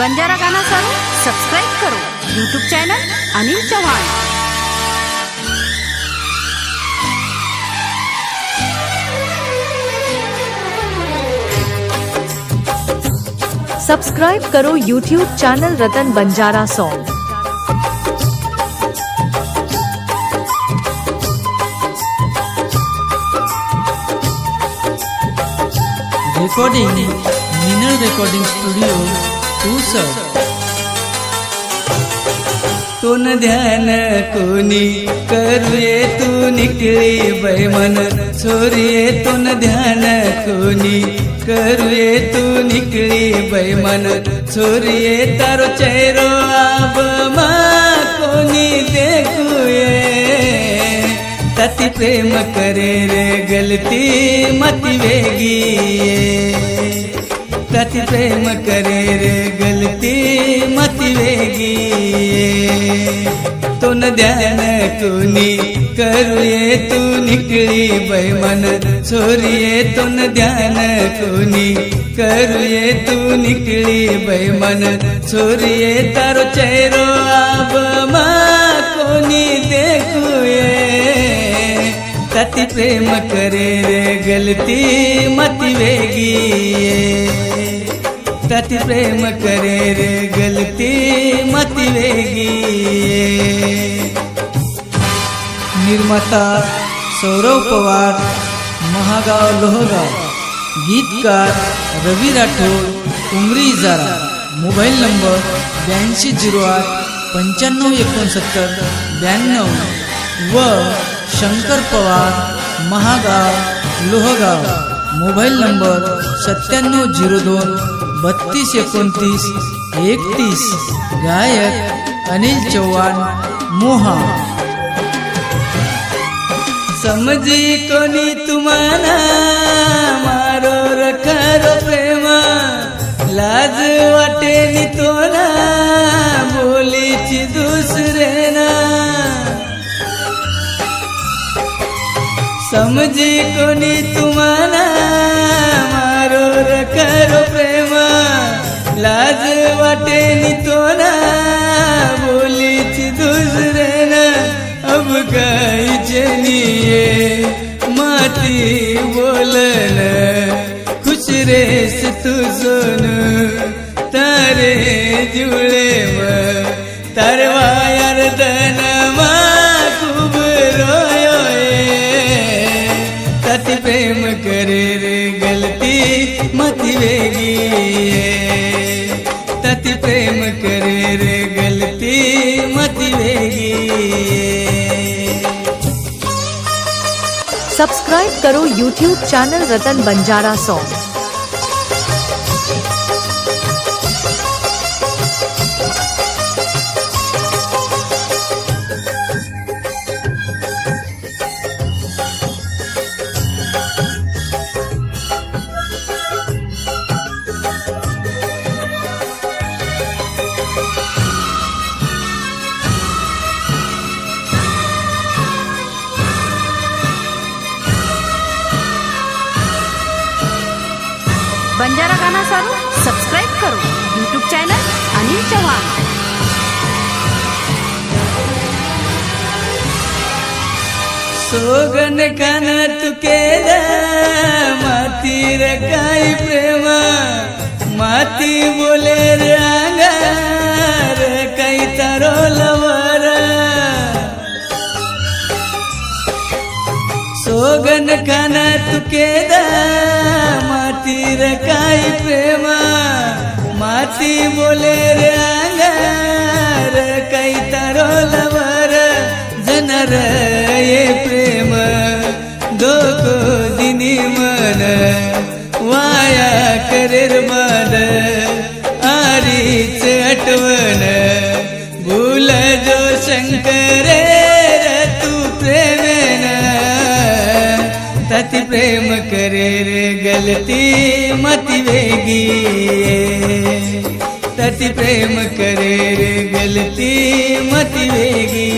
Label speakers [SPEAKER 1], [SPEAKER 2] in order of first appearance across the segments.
[SPEAKER 1] बंजारा गाना सारू सबस्क्राईब करो YouTube channel Anil Chavan.
[SPEAKER 2] Subscribe करो YouTube channel Ratan Banjara song
[SPEAKER 3] recording Minal recording studio Pusad
[SPEAKER 4] तो ध्यान कोणी करूये तू निकळी बैमन. छोरिये तो ध्यान कोणी करूये तू निकळी बैमन. छोरिये तारो चेहरो आब कोणी देखुये. तती प्रेम करे रे गलती मती वेगी. प्रति प्रेम करे रे, गलती मती वेगी तो न ध्यान कोणी करूये तू निकळी बैमन छोरिये तो न ध्यान कोणी करूये तू निकळी बैमन छोरिये तारो चेहरो आब मा कोणी देखुये तति प्रेम करे रे, गलती मति वेगी तति प्रेम करे रे, गलती मति वेगी।
[SPEAKER 3] निर्माता सौरव पवार, महागाव लोहगाव, गीतकार रवि राठोड उमरी इजारा। मोबाईल नंबर ब्याऐंशी झिरो आठ, पंच्याण्णव एकोणसत्तर, ब्याण्णव व शंकर पवार, महागाव लोहगाव। मोबाईल नंबर सत्त्याण्णव झिरो दोन बत्तीस एकोणतीस एकतीस गायक अनिल चव्हाण मोहा.
[SPEAKER 4] समजी कोणी तुम्हाला मारो रखारो प्रेम. लाज वाटे नि तोला बोलीची दुसरे ना. समजी कोणी तुम्हाला मारो रखारो प्रेम. लाज वाटे नि तोला बोलीची दुसरे ना. अब काय जनिए माती बोलन. खुश रेस तू सोन तारे जुळे म तारवायर प्रेम करे रे गलती मती सब्सक्राइब करो
[SPEAKER 2] YouTube channel Ratan Banjara song
[SPEAKER 1] Banjara गाना सारू सबस्क्राईब करो यूट्यूब चॅनल अनिल चौहान
[SPEAKER 4] सोगन गाना तू के माती काय प्रेम माती बोले रांगार काही तारो लवर सोगन कानात केदा माती काय प्रेम? माती बोले रे अंगार काही तारो लवर जनर ये प्रेम. दोको दिनी मन वाया करेर मन आरीच आठवण. भूल जो शंकर अति प्रेम करे रे गलती मति वेगी तति प्रेम करे रे गलती मति वेगी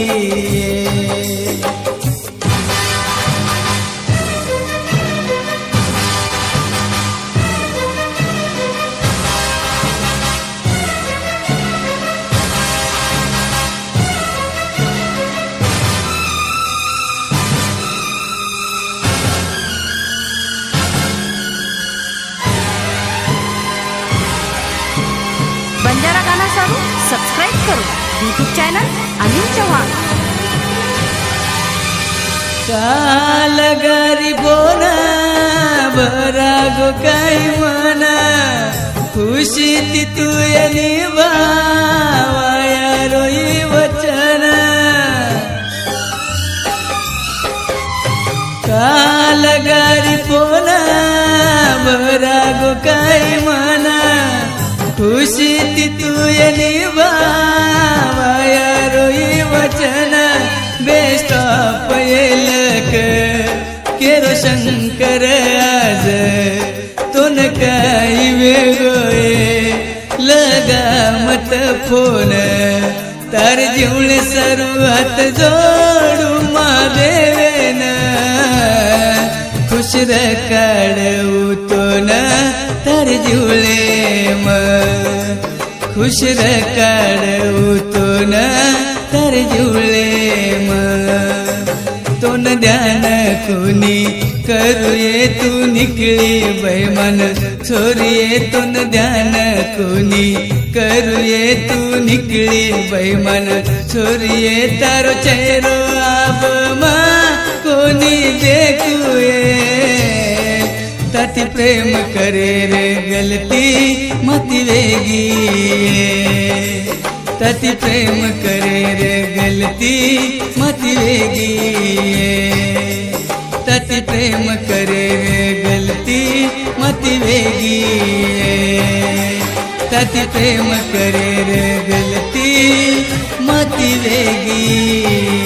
[SPEAKER 1] बंजारा गाना सारू सबस्क्राईब करू. YouTube channel Anil Chavan.
[SPEAKER 4] काल गरीबोना बरा गो काय मना खुशी ती तू निवाया रोई वचन. काल गरीबोना बरा गो काय मना खुशी ती तू निभावाया रोई वचन बेस्ट ऑफ येलक. केरो शंकर आज तुन काही वेगळे. लगामत फोन तार जीवळे सर्वात जोडू मादेवेन खुश काढवतो ना तार जुळे मग. खुश काढवतो ना तर जुळे मग. तोन ध्यान कोणी करूये तू निकळी बैमन. छोरिये तोन ध्यान कोणी करूये तू निकळी बैमन. छोरिये तारो चेहरो आबमा कोणी देखू प्रेम करे रे गलती मति वेगी। तति प्रेम करे रे गलती मति वेगी। तति प्रेम करे रे गलती मति वेगी। तति प्रेम करे रे गलती मति वेगी।